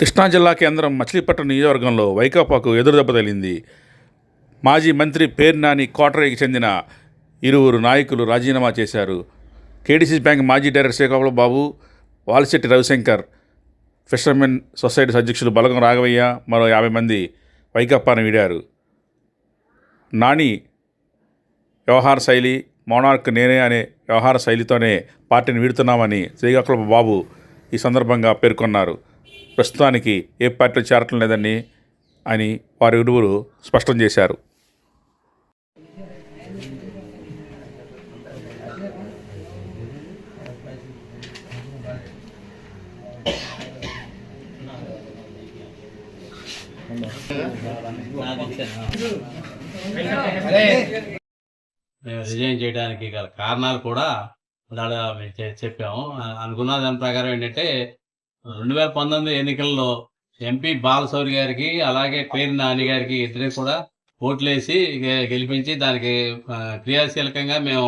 కృష్ణా జిల్లా కేంద్రం మచిలీపట్నం నియోజకవర్గంలో వైకాపాకు ఎదురుదెబ్బ తగిలింది. మాజీ మంత్రి పేరు నాని కోటరీకి చెందిన ఇరువురు నాయకులు రాజీనామా చేశారు. కేడీసీ బ్యాంక్ మాజీ director Srikakula Babu Valisetti Ravishankar fishermen society అధ్యక్షులు బలగం రాఘవయ్య మరో యాభై మంది వైకాపాను వీడారు. నాని వ్యవహార శైలి మోనార్క్ నేనే అనే వ్యవహార శైలితోనే పార్టీని వీడుతున్నామని శ్రీకాకుళం బాబు ఈ సందర్భంగా పేర్కొన్నారు. ప్రస్తుతానికి ఏ పార్టీలో చేరటం లేదని అని వారి ఇరువురు స్పష్టం చేశారు. మేము రిజైన్ చేయడానికి గల కారణాలు కూడా మేము చె- చెప్పాము. అనుకున్న దాని ప్రకారం ఏంటంటే రెండు వేల పంతొమ్మిది ఎన్నికల్లో ఎంపీ బాలశౌరి గారికి అలాగే పేరు నాని గారికి ఇద్దరికి కూడా ఓట్లేసి గెలిపించి దానికి క్రియాశీలకంగా మేము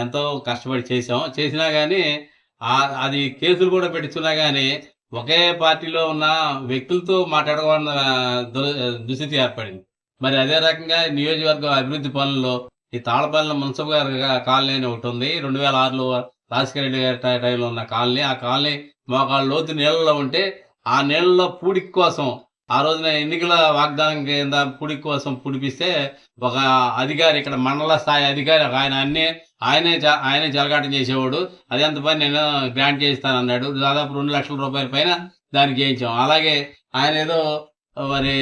ఎంతో కష్టపడి చేసాం చేసినా కానీ అది కేసులు కూడా పెట్టుకున్నా కానీ ఒకే పార్టీలో ఉన్న వ్యక్తులతో మాట్లాడకూడన దు- దుస్థితి ఏర్పడింది. మరి అదే రకంగా నియోజకవర్గం అభివృద్ధి పనుల్లో ఈ తాళపల్లి మున్సిపల్ గారు కాలనీ అని ఒకటి ఉంది. రెండు వేల ఆరులో రాజశేఖర రెడ్డి గారి టైంలో ఉన్న కాలనీ. ఆ కాలనీ మోకాళ్ళ లోతు నీళ్ళలో ఉంటే ఆ నీళ్ళలో పూడికి కోసం ఆ రోజున ఎన్నికల వాగ్దానం కింద పుడి కోసం పుడిపిస్తే ఒక అధికారి ఇక్కడ మండల స్థాయి అధికారి ఒక ఆయన అన్ని ఆయనే జ- ఆయనే జలగాటం చేసేవాడు. అది ఎంత పని నేను గ్రాంట్ చేస్తాను అన్నాడు దాదాపు రెండు లక్షల రూపాయల పైన దానికి చేయించాం అలాగే ఆయన ఏదో మరి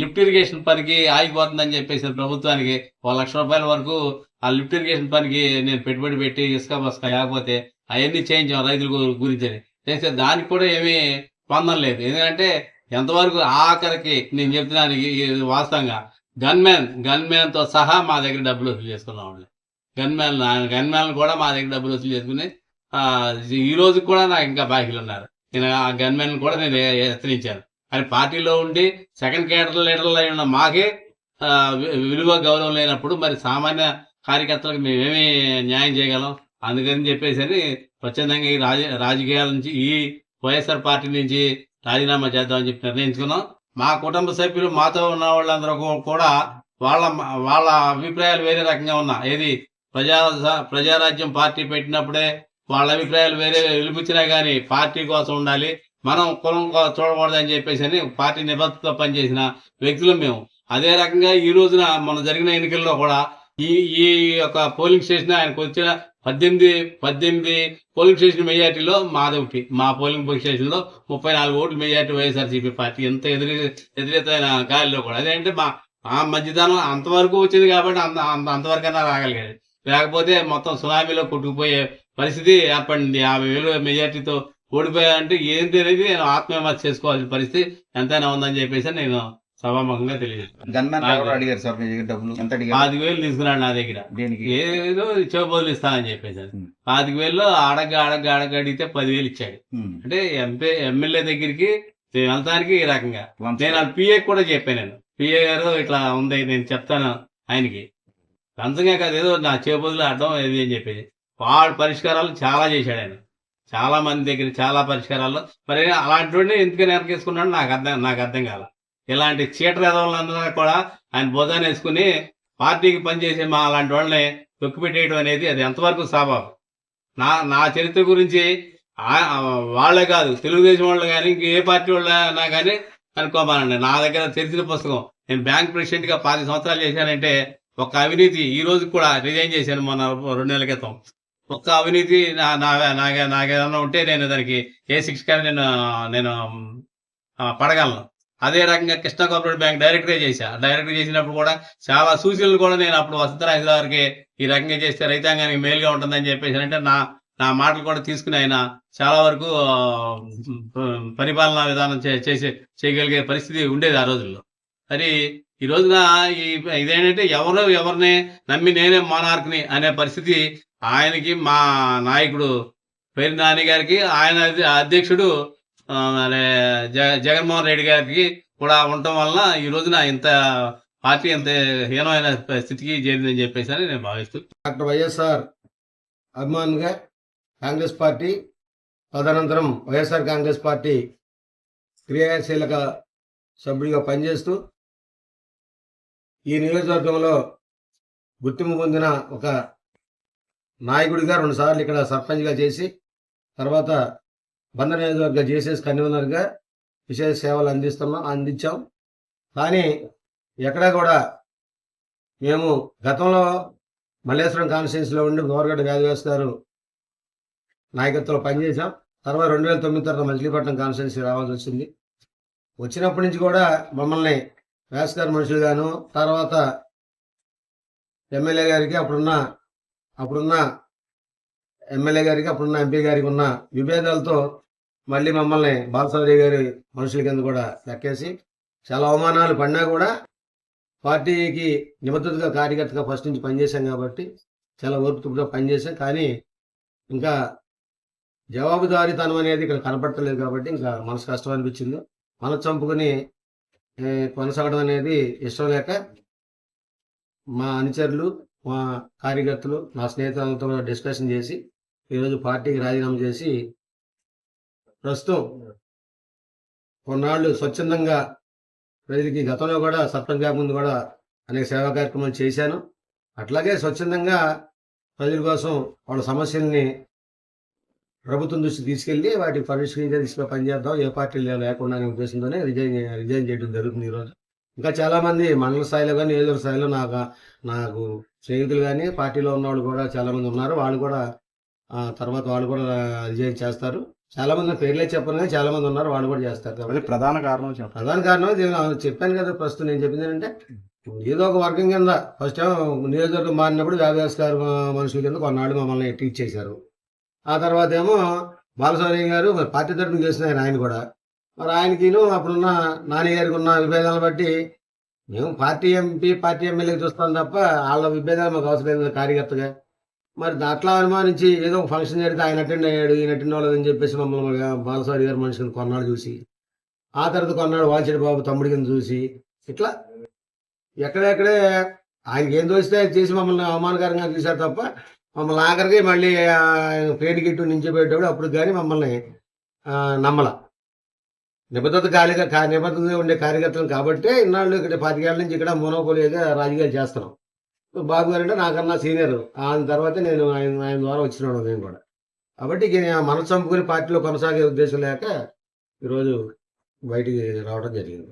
లిఫ్ట్ ఇరిగేషన్ పనికి ఆగిపోతుందని చెప్పేసి ప్రభుత్వానికి ఒక లక్ష రూపాయల వరకు ఆ లిఫ్ట్ ఇరిగేషన్ పనికి నేను పెట్టుబడి పెట్టి ఇసుక బస్క లేకపోతే అవన్నీ చేయించాం రైతుల గురించి అని. చేస్తే దానికి కూడా ఏమీ స్పందన లేదు. ఎందుకంటే ఎంతవరకు ఆఖరికి నేను చెప్తున్నాను వాస్తవంగా గన్మెన్ గన్మ్యాన్తో సహా మా దగ్గర డబ్బులు వసూలు చేసుకున్నాం వాళ్ళు గన్మెన్ గన్మ్యాన్ కూడా మా దగ్గర డబ్బులు వసూలు చేసుకుని ఈ రోజు కూడా నాకు ఇంకా బాకీలు ఉన్నారు. నేను ఆ గన్మెన్ కూడా నేను హెచ్చరించాను కానీ పార్టీలో ఉండి సెకండ్ కేడర్ లీడర్లు అయి ఉన్న మాకే వి- విలువ గౌరవం లేనప్పుడు మరి సామాన్య కార్యకర్తలకు మేమేమి న్యాయం చేయగలం? అందుకని చెప్పేసి అని స్వచ్ఛందంగా ఈ రాజ రాజకీయాల నుంచి ఈ వైఎస్ఆర్ పార్టీ నుంచి రాజీనామా చేద్దామని చెప్పి నిర్ణయించుకున్నాం. మా కుటుంబ సభ్యులు మాతో ఉన్న వాళ్ళందరూ కూడా వాళ్ళ వాళ్ళ అభిప్రాయాలు వేరే రకంగా ఉన్నా. ఏది ప్రజా ప్రజారాజ్యం పార్టీ పెట్టినప్పుడే వాళ్ళ అభిప్రాయాలు వేరే వినిపించినా కానీ పార్టీ కోసం ఉండాలి. మనం కులం చూడకూడదని చెప్పేసి అని పార్టీ నిబద్ధతతో పనిచేసిన వ్యక్తులు మేము. అదే రకంగా ఈ రోజున మన జరిగిన ఎన్నికల్లో కూడా ఈ ఈ యొక్క పోలింగ్ స్టేషన్ ఆయనకు వచ్చిన పద్దెనిమిది పద్దెనిమిది పోలింగ్ స్టేషన్ మెజార్టీలో ఒకటి మా పోలింగ్ స్టేషన్లో ముప్పై నాలుగు ఓట్లు మెజార్టీ వైఎస్ఆర్సీపీ పార్టీ ఎంత ఎదురు ఎదురెత్తైన గాలిలో కూడా. అదేంటే మా ఆ మధ్యదానం అంతవరకు వచ్చింది కాబట్టి అంత అంత అంతవరకైనా రాగలిగాడు. లేకపోతే మొత్తం సునామీలో కొట్టుకుపోయే పరిస్థితి ఏర్పడింది. యాభై వేలు మెజార్టీతో ఓడిపోయాలంటే ఏంటి అనేది నేను ఆత్మవిమర్శ చేసుకోవాల్సిన పరిస్థితి ఎంతైనా ఉందని చెప్పేసి నేను సభాముఖంగా తెలియదు అడిగారు సార్ డబ్బులు పాతిక వేలు తీసుకున్నాడు నా దగ్గర. దేనికి? ఏదో చెవుబోదులు ఇస్తానని చెప్పేసి. పాతిక వేలు అడగ అడగ అడగ అడిగితే పదివేలు ఇచ్చాడు. అంటే ఎంపీ ఎమ్మెల్యే దగ్గరికి వెళ్తానికి ఈ రకంగా. నేను వాళ్ళ పిఏ కూడా చెప్పాను నేను. పిఏ గారు ఇట్లా ఉంది నేను చెప్తాను ఆయనకి. లంచంగా కాదు ఏదో నా చేబదులు ఆడడం ఇది అని చెప్పేసి. వాడు పరిష్కారాలు చాలా చేశాడు ఆయన. చాలా మంది దగ్గర చాలా పరిష్కారాలు మరి అలాంటి వాడిని ఎందుకని వెనకేసుకున్నాడు నాకు అర్థం నాకు అర్థం కాల. ఇలాంటి చీటర్ ఎదవాళ్ళందరూ కూడా ఆయన బోధాన్ని వేసుకుని పార్టీకి పనిచేసే మా అలాంటి వాళ్ళని తొక్కిపెట్టేయడం అనేది అది ఎంతవరకు స్వాభావం? నా నా చరిత్ర గురించి వాళ్ళే కాదు. తెలుగుదేశం వాళ్ళు కానీ ఇంక ఏ పార్టీ వాళ్ళైనా కానీ అనుకోమానండి. నా దగ్గర చరిత్ర పుస్తకం. నేను బ్యాంక్ ప్రెసిడెంట్గా పది సంవత్సరాలు చేశానంటే ఒక అవినీతి ఈ రోజు కూడా రిజైన్ చేశాను మొన్న రెండు నెలల క్రితం. ఒక్క అవినీతి నా నాకే నాకేదన్నా ఉంటే నేను దానికి ఏ శిక్ష నేను నేను పడగలను. అదే రకంగా కృష్ణా కోఆపరేటివ్ బ్యాంక్ డైరెక్టరే చేశా. డైరెక్టర్ చేసినప్పుడు కూడా చాలా సూచనలు కూడా నేను అప్పుడు వసంతరాజు గారికి ఈ రకంగా చేస్తే రైతాంగానికి మేలుగా ఉంటుందని చెప్పేసి అంటే నా నా మాటలు కూడా తీసుకుని ఆయన చాలా వరకు పరిపాలనా విధానం చే- చేసే చేయగలిగే పరిస్థితి ఉండేది ఆ రోజుల్లో. మరి ఈ రోజున ఈ ఇదేంటంటే ఎవరు ఎవరిని నమ్మి నేనే మోనార్క్ని అనే పరిస్థితి ఆయనకి మా నాయకుడు పేరు నాని గారికి ఆయన అధ్యక్షుడు ఆ, జగ జ- జగన్మోహన్ రెడ్డి గారికి కూడా ఉండటం వలన ఈ రోజున ఇంత పార్టీ అంత హీనమైన స్థితికి చేరిందని చెప్పేసి అని నేను భావిస్తూ డాక్టర్ వైఎస్ఆర్ అభిమానిగా కాంగ్రెస్ పార్టీ తదనంతరం వైఎస్ఆర్ కాంగ్రెస్ పార్టీ క్రియాశీలక సభ్యుడిగా పనిచేస్తూ ఈ నియోజకవర్గంలో గుర్తింపు పొందిన ఒక నాయకుడిగా రెండుసార్లు ఇక్కడ సర్పంచ్గా చేసి తర్వాత బంద నియోజకవర్గ జేసీఎస్ కన్వీనర్గా విశేష సేవలు అందిస్తున్నాం అందించాం. కానీ ఎక్కడా కూడా మేము గతంలో మల్లేశ్వరం కాన్స్టిట్యూన్సీలో ఉండి గోరగడ్డ వ్యాధివేస్ గారు నాయకత్వంలో పనిచేశాం. తర్వాత రెండు వేల తొమ్మిది తర్వాత మచిలీపట్నం కాన్స్టిట్యున్సీ రావాల్సి వచ్చింది. వచ్చినప్పటి నుంచి కూడా మమ్మల్ని వ్యాస్ మనుషులు గాను తర్వాత ఎమ్మెల్యే గారికి అప్పుడున్న అప్పుడున్న ఎమ్మెల్యే గారికి అప్పుడున్న ఎంపీ గారికి ఉన్న విభేదాలతో మళ్ళీ మమ్మల్ని బాలసౌరి గారి మనుషుల కింద కూడా లెక్కేసి చాలా అవమానాలు పడినా కూడా పార్టీకి నిబద్ధతగా కార్యకర్తగా ఫస్ట్ నుంచి పనిచేశాం కాబట్టి చాలా ఓర్పుగా పనిచేశాం. కానీ ఇంకా జవాబుదారీతనం అనేది ఇక్కడ కనపడతలేదు కాబట్టి ఇంకా మనసు కష్టం అనిపించింది. మన చంపుకుని కొనసాగడం అనేది ఇష్టం లేక మా అనుచరులు మా కార్యకర్తలు నా స్నేహితులతో డిస్కషన్ చేసి ఈరోజు పార్టీకి రాజీనామా చేసి ప్రస్తుతం కొన్నాళ్ళు స్వచ్ఛందంగా ప్రజలకి గతంలో కూడా సత్వం ముందు కూడా అనేక సేవా కార్యక్రమాలు చేశాను. అట్లాగే స్వచ్ఛందంగా ప్రజల కోసం వాళ్ళ సమస్యల్ని ప్రభుత్వం దృష్టికి తీసుకెళ్ళి వాటికి పరిష్కరించే దిశగా పనిచేద్దాం ఏ పార్టీ లేకుండా అనే ఉద్దేశంతోనే రిజైన్ రిజైన్ చేయడం జరుగుతుంది ఈరోజు. ఇంకా చాలా మంది మండల స్థాయిలో కానీ నియోజకవర్గ స్థాయిలో నాకు నాకు స్నేహితులు కానీ పార్టీలో ఉన్న వాళ్ళు కూడా చాలా మంది ఉన్నారు. వాళ్ళు కూడా తర్వాత వాళ్ళు కూడా రిజైన్ చేస్తారు. చాలా మంది పేర్లే చెప్పను కానీ చాలా మంది ఉన్నారు. వాళ్ళు కూడా చేస్తారు కాబట్టి. ప్రధాన కారణం ప్రధాన కారణం చెప్పాను కదా ప్రస్తుతం నేను చెప్పింది ఏంటంటే ఏదో ఒక వర్గం కింద ఫస్ట్ నియోజకవర్గం మారినప్పుడు వ్యాపార గారు మనుషుల కింద కొన్నాళ్ళు మమ్మల్ని టీచ్ చేశారు. ఆ తర్వాత ఏమో బాలస్వామి గారు మరి పార్టీ తరఫున చేసిన ఆయన ఆయన కూడా. మరి ఆయనకిను అప్పుడున్న నాన్నగారికి ఉన్న విభేదాలను బట్టి మేము పార్టీ ఎంపీ పార్టీ ఎమ్మెల్యేకి చూస్తాం తప్ప వాళ్ళ విభేదాలు మాకు అవసరం లేదు కార్యకర్తగా. మరి అట్లా అనుమానించి ఏదో ఒక ఫంక్షన్ జరిగితే ఆయన అటెండ్ అయ్యాడు ఈయన అటెండ్ అవ్వలేదని చెప్పేసి మమ్మల్ని బాలస్వామి గారు మనిషిని కొన్నాళ్ళు చూసి ఆ తర్వాత కొన్నాడు వాల్చెడి బాబు తమ్ముడి కింద చూసి ఇట్లా ఎక్కడెక్కడే ఆయనకి ఏం దోస్తే చేసి మమ్మల్ని అవమానకరంగా చూశారు తప్ప మమ్మల్ని ఆఖరికి మళ్ళీ పేరు గిట్టు నించిపోయేటప్పుడు అప్పుడు కానీ మమ్మల్ని నమ్మల. నిబద్ధత కార్య కా- నిబద్ధత ఉండే కార్యకర్తలు కాబట్టి ఇన్నాళ్ళు ఇక్కడ పాతికేళ్ళ నుంచి ఇక్కడ మోనోపోలిగా రాజకీయాలు చేస్తున్నాం. బాబు గారు అంటే నాకన్నా సీనియర్. ఆయన తర్వాత నేను ఆయన ఆయన ద్వారా వచ్చినాడు నేను కూడా. కాబట్టి ఇక మనసు చంపుకుని పార్టీలో కొనసాగే ఉద్దేశం లేక ఈరోజు బయటికి రావడం జరిగింది.